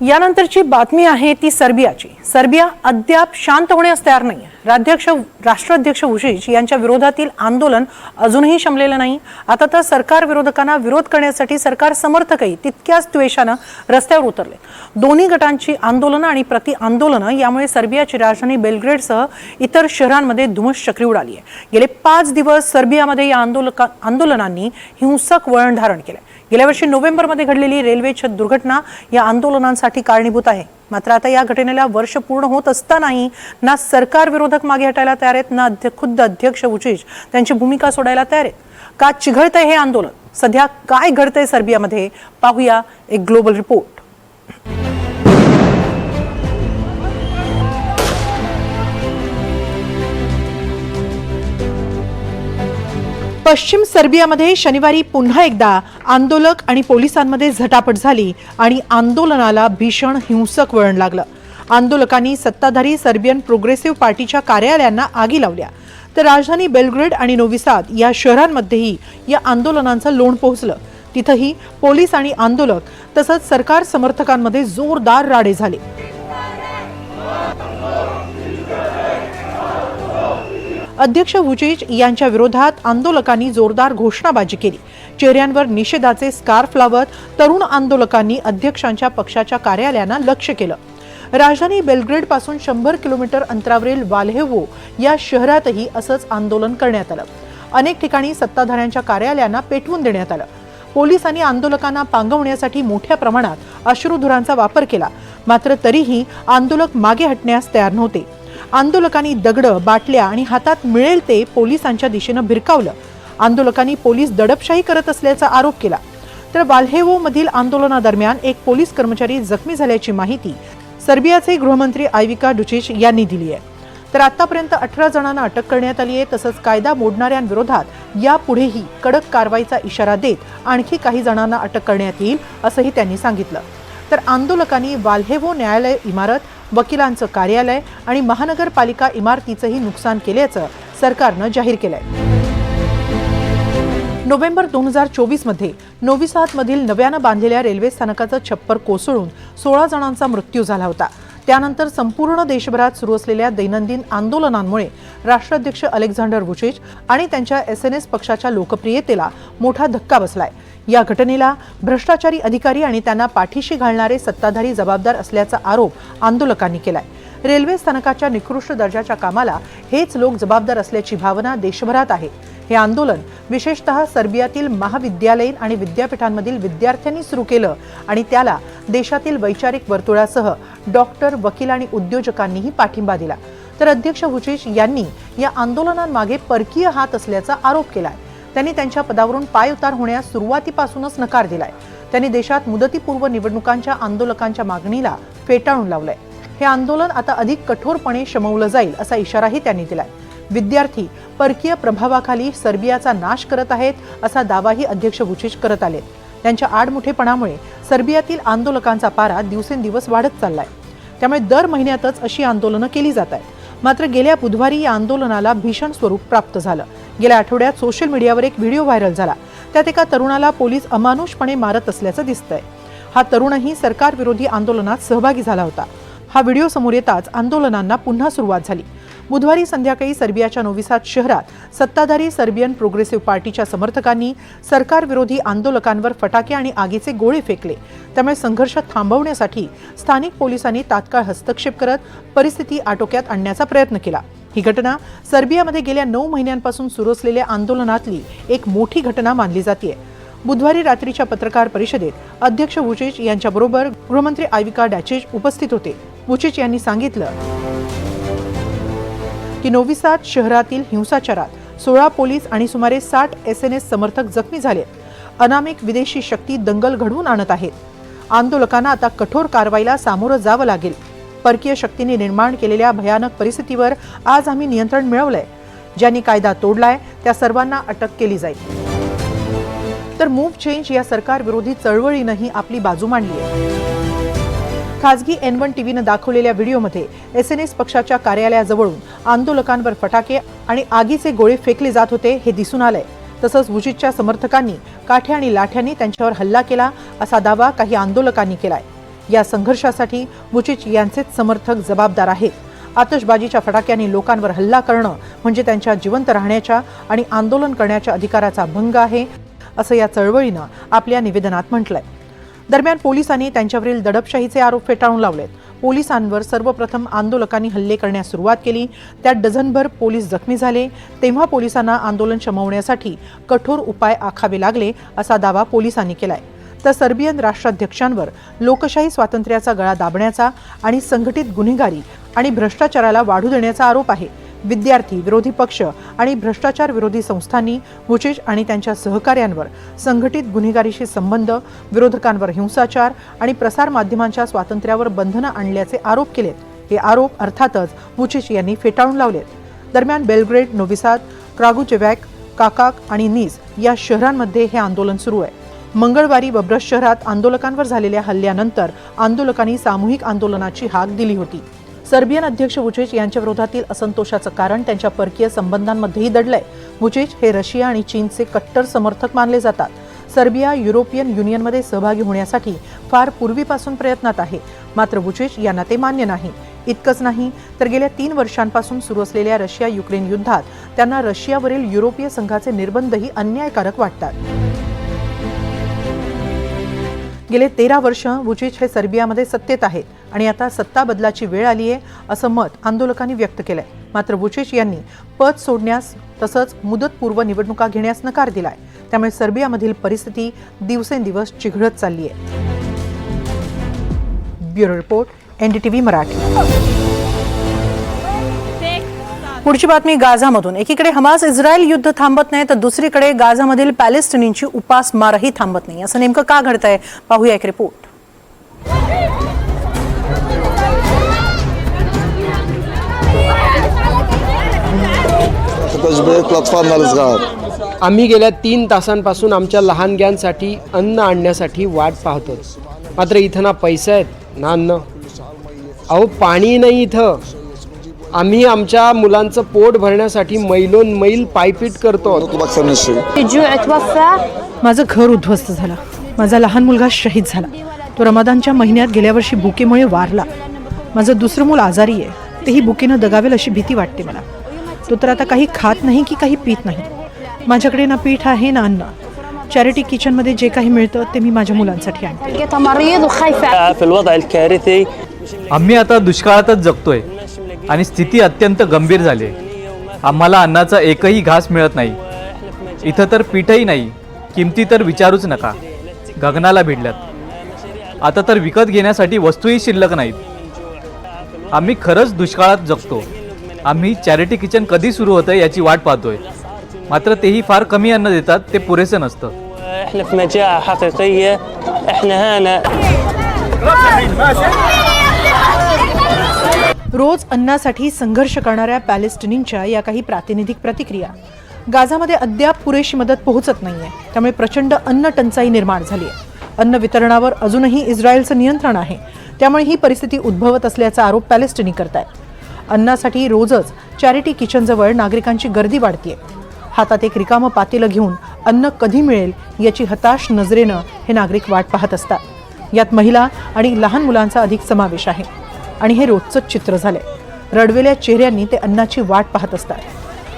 यानंतरची बातमी आहे ती सर्बियाची. सर्बिया अद्याप शांत होण्यास तयार नाही आहे राज्याध्यक्ष राष्ट्राध्यक्ष वुशीच यांच्या विरोधातील आंदोलन अजूनही शमलेलं नाही. आता तर सरकार विरोधकांना विरोध करण्यासाठी सरकार समर्थकही तितक्याच द्वेषानं रस्त्यावर उतरले. दोन्ही गटांची आंदोलनं आणि प्रति आंदोलनं यामुळे सर्बियाची राजधानी बेलग्रेडसह इतर शहरांमध्ये धुमश्चक्री उडाली आहे. गेले पाच दिवस सर्बियामध्ये या आंदोलका आंदोलनांनी हिंसक वळण धारण केलं गेल्या वर्षी नोव्हेंबरमध्ये घडलेली रेल्वे छत दुर्घटना या आंदोलनांसाठी कारणीभूत आहे. मात्र आता या घटनेला वर्ष पूर्ण होत असतानाही ना सरकार विरोधक मागे हटायला तयार आहेत ना खुद्द अध्यक्ष उचिज त्यांची भूमिका सोडायला तयार आहेत. का चिघळतंय हे आंदोलन? सध्या काय घडतंय सर्बियामध्ये? पाहूया एक ग्लोबल रिपोर्ट. पश्चिम सर्बियामध्ये शनिवारी पुन्हा एकदा आंदोलक आणि पोलिसांमध्ये झटापट झाली आणि आंदोलनाला भीषण हिंसक वळण लागलं. आंदोलकांनी सत्ताधारी सर्बियन प्रोग्रेसिव्ह पार्टीच्या कार्यालयांना आगी लावल्या. तर राजधानी बेलग्रेड आणि नोविसाद या शहरांमध्येही या आंदोलनांचं लोण पोहोचलं. तिथंही पोलीस आणि आंदोलक तसंच सरकार समर्थकांमध्ये जोरदार राडे झाले. अध्यक्ष वुचिच यांच्या विरोधात आंदोलकांनी जोरदार घोषणाबाजी केली. चेहऱ्यांवर निषेधाचे स्कार्फ लावत तरुण आंदोलकांनी अध्यक्षांच्या पक्षाच्या कार्यालयांना लक्ष केलं. राजधानी बेलग्रेडपासून शंभर किलोमीटर अंतरावरील वाल्हेवो या शहरातही असंच आंदोलन करण्यात आलं. अनेक ठिकाणी सत्ताधाऱ्यांच्या कार्यालयांना पेटवून देण्यात आलं. पोलिसांनी आंदोलकांना पांगवण्यासाठी मोठ्या प्रमाणात अश्रुधुरांचा वापर केला. मात्र तरीही आंदोलक मागे हटण्यास तयार नव्हते. आंदोलकांनी दगडं बाटल्या आणि हातात मिळेल ते पोलिसांच्या दिशेनं भिरकावलं. आंदोलकांनी पोलीस दडपशाही करत असल्याचा आरोप केला. तर वाल्हेवो मधील आंदोलनादरम्यान एक पोलीस कर्मचारी जखमी झाल्याची माहिती सर्बियाचे गृहमंत्री आयविका डुचिच यांनी दिली आहे. तर आतापर्यंत अठरा जणांना अटक करण्यात आली आहे तसंच कायदा मोडणाऱ्यांविरोधात यापुढेही कडक कारवाईचा इशारा देत आणखी काही जणांना अटक करण्यात येईल असंही त्यांनी सांगितलं. तर आंदोलकांनी वाल्हेवो न्यायालय इमारत वकिलांचं कार्यालय आणि महानगरपालिका इमारतीचंही नुकसान केल्याचं सरकारनं जाहीर केलंय. नोव्हेंबर दोन हजार चोवीसमध्ये नोविसातमधील नव्यानं बांधलेल्या रेल्वे स्थानकाचं छप्पर कोसळून सोळा जणांचा मृत्यू झाला होता. त्यानंतर संपूर्ण देशभरात सुरू असलेल्या दैनंदिन आंदोलनांमुळे राष्ट्राध्यक्ष अलेक्झांडर वुचिच आणि त्यांच्या एस एन एस पक्षाच्या लोकप्रियतेला मोठा धक्का बसलाय. या घटनेला भ्रष्टाचारी अधिकारी आणि त्यांना पाठीशी घालणारे सत्ताधारी जबाबदार असल्याचा आरोप आंदोलकांनी केलाय. रेल्वे स्थानकाच्या निकृष्ट दर्जाच्या कामाला हेच लोक जबाबदार असल्याची भावना देशभरात आहे. हे आंदोलन विशेषतः सर्बियातील महाविद्यालयीन आणि विद्यापीठांमधील विद्यार्थ्यांनी सुरू केलं आणि त्याला देशातील वैचारिक वर्तुळासह डॉक्टर वकील आणि उद्योजकांनीही पाठिंबा दिला. तर अध्यक्ष वुचिच यांनी या आंदोलनांमागे परकीय हात असल्याचा आरोप केलाय. त्यांनी त्यांच्या पदावरून पायउतार होण्यास सुरुवातीपासूनच नकार दिलाय. त्यांनी देशात मुदतीपूर्व निवडणुकांच्या आंदोलकांच्या मागणीला फेटाळून लावलंय. हे आंदोलन आता अधिक कठोरपणे शमवलं जाईल असा इशाराही त्यांनी दिलाय. विद्यार्थी परकीय प्रभावाखाली सर्बियाचा नाश करत आहेत असा दावाही अध्यक्ष वुचिच करत आले त्यांच्या आडमुठेपणामुळे सर्बियातील आंदोलकांचा पारा दिवसेंदिवस वाढत चाललाय. त्यामुळे दर महिन्यातच अशी आंदोलनं केली जात आहेत. मात्र गेल्या बुधवारी या आंदोलनाला भीषण स्वरूप प्राप्त झालं. गेल्या आठवड्यात सोशल मीडियावर एक व्हिडिओ व्हायरल झाला. त्यात एका तरुणाला पोलीस अमानुषपणे मारत असल्याचं दिसतंय. हा तरुणही सरकारविरोधी आंदोलनात सहभागी झाला होता. हा व्हिडिओ समोर येताच आंदोलनांना पुन्हा सुरुवात झाली. बुधवारी संध्याकाळी सर्बियाच्या नोविसात शहरात सत्ताधारी सर्बियन प्रोग्रेसिव्ह पार्टीच्या समर्थकांनी सरकारविरोधी आंदोलकांवर फटाके आणि आगीचे गोळे फेकले. त्यामुळे संघर्ष थांबवण्यासाठी स्थानिक पोलिसांनी तात्काळ हस्तक्षेप करत परिस्थिती आटोक्यात आणण्याचा प्रयत्न केला. ही घटना सर्बियामध्ये गेल्या नऊ महिन्यांपासून सुरू असलेल्या आंदोलनातली एक मोठी घटना मानली जाते बुधवारी रात्रीच्या पत्रकार परिषदेत अध्यक्ष वुचिच यांच्याबरोबर गृहमंत्री आयविका डॅचेज उपस्थित होते. वुचिच यांनी सांगितलं की नोविसात शहरातील हिंसाचारात सोळा पोलीस आणि सुमारे साठ एस एन एस समर्थक जखमी झाले अनामिक विदेशी शक्ती दंगल घडवून आणत आहेत. आंदोलकांना आता कठोर कारवाईला सामोरं जावं लागेल. परकीय शक्तीने निर्माण केलेल्या भयानक परिस्थितीवर आज आम्ही नियंत्रण मिळवलंय. ज्यांनी कायदा तोडलाय त्या सर्वांना अटक केली जाईल. तर मूव्ह चेंज या सरकार विरोधी चळवळीनंही आपली बाजू मांडली आहे. खासगी एन वन टीव्हीनं दाखवलेल्या व्हिडिओमध्ये एस एन एस पक्षाच्या कार्यालयाजवळून आंदोलकांवर फटाके आणि आगीचे गोळे फेकले जात होते हे दिसून आलंय. तसंच वुचितच्या समर्थकांनी काठ्या आणि लाठ्यांनी त्यांच्यावर हल्ला केला असा दावा काही आंदोलकांनी केलाय. या संघर्षासाठी वुचिच यांचेच समर्थक जबाबदार आहेत. आतषबाजीच्या फटाक्यांनी लोकांवर हल्ला करणं म्हणजे त्यांच्या जिवंत राहण्याच्या आणि आंदोलन करण्याच्या अधिकाराचा भंग आहे असं या चळवळीनं आपल्या निवेदनात म्हटलंय. दरम्यान पोलिसांनी त्यांच्यावरील दडपशाहीचे आरोप फेटाळून लावलेत. पोलिसांवर सर्वप्रथम आंदोलकांनी हल्ले करण्यास सुरुवात केली. त्यात डझनभर पोलीस जखमी झाले. तेव्हा पोलिसांना आंदोलन शमवण्यासाठी कठोर उपाय आखावे लागले असा दावा पोलिसांनी केलाय. तर सर्बियन राष्ट्राध्यक्षांवर लोकशाही स्वातंत्र्याचा गळा दाबण्याचा आणि संघटित गुन्हेगारी आणि भ्रष्टाचाराला वाढू देण्याचा आरोप आहे. विद्यार्थी विरोधी पक्ष आणि भ्रष्टाचार विरोधी संस्थांनी वुचिच आणि त्यांच्या सहकाऱ्यांवर संघटित गुन्हेगारीशी संबंध विरोधकांवर हिंसाचार आणि प्रसारमाध्यमांच्या स्वातंत्र्यावर बंधनं आणल्याचे आरोप केलेत. हे आरोप अर्थातच वुचिच यांनी फेटाळून लावलेत. दरम्यान बेलग्रेड नोविसाद क्रागुचेवॅक काकाक आणि नीस या शहरांमध्ये हे आंदोलन सुरू आहे. मंगळवारी बब्रस शहरात आंदोलकांवर झालेल्या हल्ल्यानंतर आंदोलकांनी सामूहिक आंदोलनाची हाक दिली होती. सर्बियन अध्यक्ष वुचिच यांच्या विरोधातील असंतोषाचं कारण त्यांच्या परकीय संबंधांमध्येही दडलंय. वुचिच हे रशिया आणि चीनचे कट्टर समर्थक मानले जातात. सर्बिया युरोपियन युनियनमध्ये सहभागी होण्यासाठी फार पूर्वीपासून प्रयत्नात आहे. मात्र वुचिच यांना ते मान्य नाही. इतकंच नाही तर गेल्या तीन वर्षांपासून सुरू असलेल्या रशिया युक्रेन युद्धात त्यांना रशियावरील युरोपीय संघाचे निर्बंधही अन्यायकारक वाटतात. गेले तेरा वर्ष वुचिच हे सर्बियामध्ये सत्तेत आहेत आणि आता सत्ता बदलाची वेळ आली आहे असं मत आंदोलकांनी व्यक्त केलंय. मात्र वुचिच यांनी पद सोडण्यास तसंच मुदतपूर्व निवडणुका घेण्यास नकार दिलाय. त्यामुळे सर्बियामधील परिस्थिती दिवसेंदिवस चिघळत चालली आहे ब्युरो रिपोर्ट एनडीटीव्ही मराठी. पुढची बातमी गाझामधून. एकीकडे हमास इस्रायल युद्ध थांबत नाही तर दुसरीकडे गाझामधील पॅलेस्टिनींची उपासमारही थांबत नाही. असं नेमकं का घडतंय? पाहूया एक रिपोर्ट. आम्ही गेल्या तीन तासांपासून आमच्या लहानग्यांसाठी अन्न आणण्यासाठी वाट पाहतो मात्र इथं ना पैसे आहेत ना अन्न. अहो पाणी नाही इथं. आम्ही आमच्या मुलांचं पोट भरण्यासाठी मैलोन मैल पायपीट करतो. माझं घर उद्ध्वस्त झालं. माझा लहान मुलगा शहीद झाला. तो रमादानच्या महिन्यात गेल्या वर्षी बुकेमुळे वारला. माझं दुसरं मूल आजारी आहे. तेही बुकेनं दगावेल अशी भीती वाटते मला. तो तर आता काही खात नाही की काही पीत नाही. माझ्याकडे ना पीठ आहे ना अन्न. चॅरिटी किचनमध्ये जे काही मिळतं ते मी माझ्या मुलांसाठी आणते. आम्ही आता दुष्काळातच जगतोय. आणि स्थिती अत्यंत गंभीर झाली आम्हाला अन्नाचा एकही घास मिळत नाही इथं तर पीठही नाही किमती तर विचारूच नका गगनाला भिडल्यात आता तर विकत घेण्यासाठी वस्तूही शिल्लक नाहीत आम्ही खरंच दुष्काळात जगतो आम्ही चॅरिटी किचन कधी सुरू होतं याची वाट पाहतोय मात्र तेही फार कमी अन्न देतात ते पुरेसं नसतं रोज अन्नासाठी संघर्ष करणाऱ्या पॅलेस्टिनींच्या या काही प्रातिनिधिक प्रतिक्रिया. गाझामध्ये अद्याप पुरेशी मदत पोहोचत नाही आहे त्यामुळे प्रचंड अन्न टंचाई निर्माण झाली आहे अन्न वितरणावर अजूनही इस्रायलचं नियंत्रण आहे. त्यामुळे ही परिस्थिती उद्भवत असल्याचा आरोप पॅलेस्टिनी करतायत. अन्नासाठी रोजच चॅरिटी किचनजवळ नागरिकांची गर्दी वाढतीये. हातात एक रिकामं पातेलं घेऊन अन्न कधी मिळेल याची हताश नजरेनं हे नागरिक वाट पाहत असतात. यात महिला आणि लहान मुलांचा अधिक समावेश आहे. आणि हे रोजचंच चित्र झालंय. रडवेल्या चेहऱ्यांनी ते अन्नाची वाट पाहत असतात.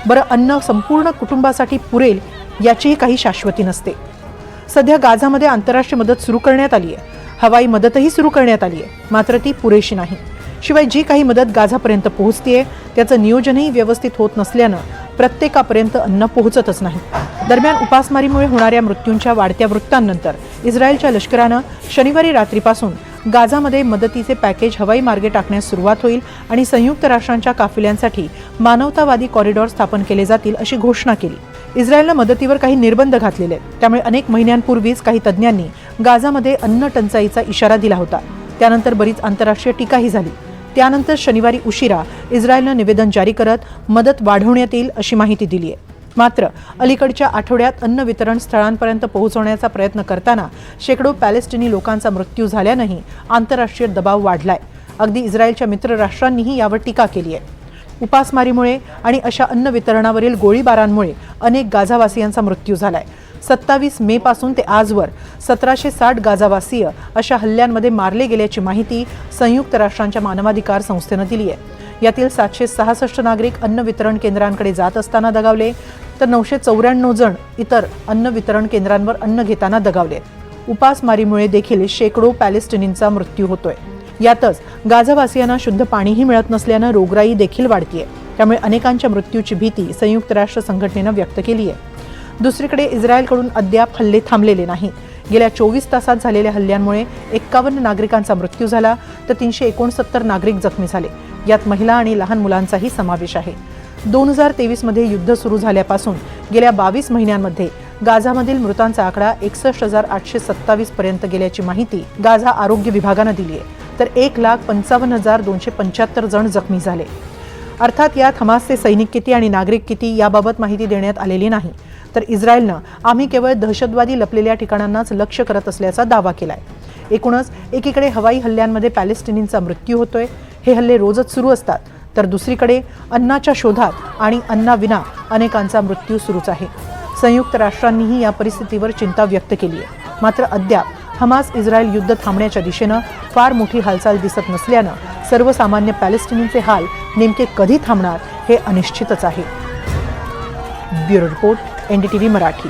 बरं अन्न संपूर्ण कुटुंबासाठी पुरेल याचीही काही शाश्वती नसते. सध्या गाझामध्ये आंतरराष्ट्रीय मदत सुरू करण्यात आली आहे हवाई मदतही सुरू करण्यात आली आहे मात्र ती पुरेशी नाही. शिवाय जी काही मदत गाझापर्यंत पोहोचतीये त्याचं नियोजनही व्यवस्थित होत नसल्यानं प्रत्येकापर्यंत अन्न पोहोचतच नाही. दरम्यान उपासमारीमुळे होणाऱ्या मृत्यूंच्या वाढत्या वृत्तांनंतर इस्रायलच्या लष्करानं शनिवारी रात्रीपासून गाझामध्ये मदतीचे पॅकेज हवाई मार्गे टाकण्यास सुरुवात होईल आणि संयुक्त राष्ट्रांच्या काफिल्यांसाठी मानवतावादी कॉरिडॉर स्थापन केले जातील अशी घोषणा केली. इस्रायलनं मदतीवर काही निर्बंध घातलेले त्यामुळे अनेक महिन्यांपूर्वीच काही तज्ज्ञांनी गाझामध्ये अन्न टंचाईचा इशारा दिला होता. त्यानंतर बरीच आंतरराष्ट्रीय टीकाही झाली. त्यानंतर शनिवारी उशिरा इस्रायलनं निवेदन जारी करत मदत वाढवण्यात येईल अशी माहिती दिली आहे. मात्र अलीकडच्या आठवड्यात अन्न वितरण स्थळांपर्यंत पोहोचवण्याचा प्रयत्न करताना शेकडो पॅलेस्टिनी लोकांचा मृत्यू झाल्यानंही आंतरराष्ट्रीय दबाव वाढलाय. अगदी इस्रायलच्या मित्र राष्ट्रांनीही यावर टीका केली आहे. उपासमारीमुळे आणि अशा अन्न वितरणावरील गोळीबारांमुळे अनेक गाझावासियांचा मृत्यू झालाय. सत्तावीस मे पासून ते आजवर सतराशे साठ गाजावासीय अशा हल्ल्यांमध्ये मारले गेल्याची माहिती संयुक्त राष्ट्रांच्या मानवाधिकार संस्थेनं दिली आहे यातील सातशे सहासष्ट नागरिक अन्न वितरण केंद्रांकडे जात असताना दगावले. तर नऊशे चौऱ्याण्णव जण इतर अन्न वितरण केंद्रांवर अन्न घेताना दगावले उपासमारीमुळे देखील शेकडो पॅलेस्टिनींचा मृत्यू होतोय. यातच गाझावासियांना शुद्ध पाणीही मिळत नसल्यानं रोगराई देखील वाढतीये. त्यामुळे अनेकांच्या मृत्यूची भीती संयुक्त राष्ट्र संघटनेनं व्यक्त केली आहे. दुसरीकडे इस्रायलकडून अद्याप हल्ले थांबलेले नाही. गेल्या चोवीस तासात झालेल्या हल्ल्यांमुळे एक्कावन्न नागरिकांचा मृत्यू झाला तर तीनशे एकोणसत्तर नागरिक जखमी झाले. यात महिला आणि लहान मुलांचाही समावेश आहे. दोन हजार तेवीसमध्ये युद्ध सुरू झाल्यापासून गेल्या बावीस महिन्यांमध्ये गाझामधील मृतांचा आकडा एकसष्ट हजार आठशे सत्तावीस पर्यंत गेल्याची माहिती गाझा आरोग्य विभागानं दिली आहे. तर एक लाख पंचावन्न हजार दोनशे पंच्याहत्तर जण जखमी झाले. अर्थात यात हमासचे सैनिक किती आणि नागरिक किती याबाबत माहिती देण्यात आलेली नाही. तर इस्रायलनं आम्ही केवळ दहशतवादी लपलेल्या ठिकाणांनाच लक्ष्य करत असल्याचा दावा केलाय. एकूणच एकीकडे हवाई हल्ल्यांमध्ये पॅलेस्टिनींचा मृत्यू होतोय. हे हल्ले रोजच सुरू असतात. तर दुसरीकडे अन्नाच्या शोधात आणि अन्नाविना अनेकांचा मृत्यू सुरूच आहे. संयुक्त राष्ट्रांनीही या परिस्थितीवर चिंता व्यक्त केली आहे. मात्र अद्याप हमास इस्रायल युद्ध थांबण्याच्या दिशेनं फार मोठी हालचाल दिसत नसल्यानं सर्वसामान्य पॅलेस्टिनींचे हाल नेमके कधी थांबणार हे अनिश्चितच आहे. Bureau report NDTV Marathi.